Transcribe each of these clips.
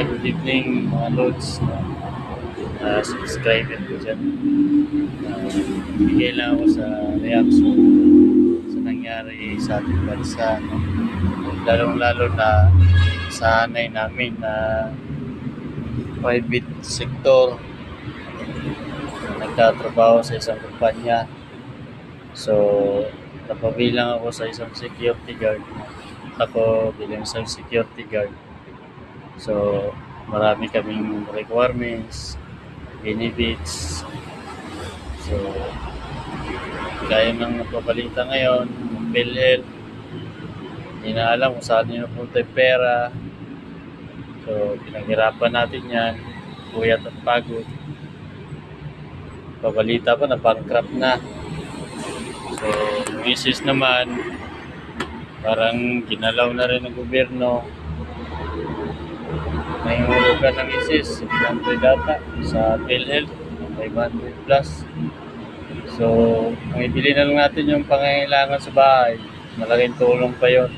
Good evening mga Lods. Uh, subscriber ko dyan. Uh, lang ako sa reaction sa nangyari sa ating bansa. No? Lalong-lalo na sa hanay namin na private sector na nagtatrabaho sa isang kumpanya. So, napabilang ako sa isang security guard. Ako bilang isang security guard. So, marami kaming requirements, benefits. So, gaya ng napabalita ngayon, ng PhilHealth, hindi kung saan nyo napunta yung pera. So, pinaghirapan natin yan, puyat at pagod. Pabalita pa na bankrupt na. So, yung isis naman, parang ginalaw na rin ng gobyerno. May hulugan ng ISIS, 600 data sa PhilHealth, 500 plus. So, ang ibili na lang natin yung pangangailangan sa bahay, malaking tulong pa yon.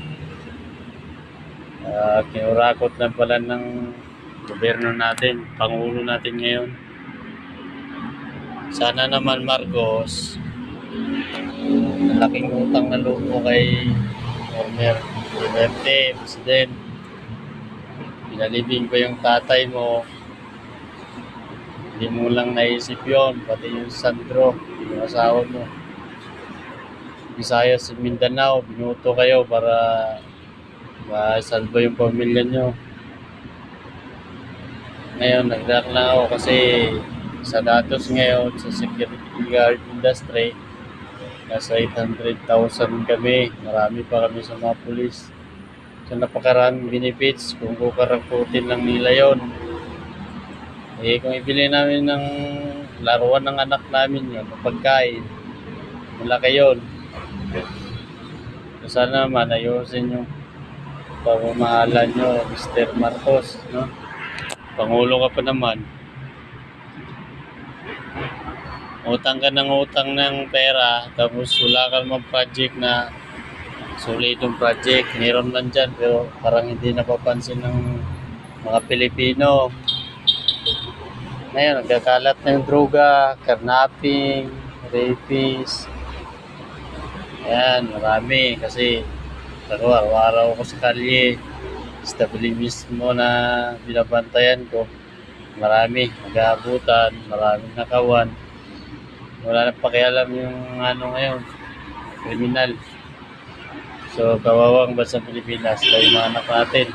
Uh, kinurakot na pala ng gobyerno natin, pangulo natin ngayon. Sana naman Marcos, laking utang na loob mo kay former Duterte, President. Pinalibing pa yung tatay mo. Hindi mo lang naisip yon pati yung Sandro, yung asawa mo. Visayas at Mindanao, binuto kayo para masalba yung pamilya nyo. Ngayon, nagdak lang ako kasi sa datos ngayon sa security guard industry, nasa 800,000 kami. Marami pa kami sa mga pulis. So napakaraming benefits kung kukarakutin lang nila yon. Eh kung ibili namin ng laruan ng anak namin yun, pagkain, malaki yun. So sana naman ayusin yung pamamahalan nyo, Mr. Marcos, no? Pangulo ka pa naman. Utang ka ng utang ng pera, tapos wala ka naman project na sulit yung project. Meron man dyan, pero parang hindi napapansin ng mga Pilipino. Ngayon, nagkakalat ng droga, karnaping, rapist. Ayan, marami. Kasi, araw-araw ko sa kalye. Stabili mismo na binabantayan ko. Marami, nag-aabutan, maraming nakawan. Wala na pakialam yung ano ngayon, kriminal. So, kawawang bansa Pilipinas, yung mga anak natin.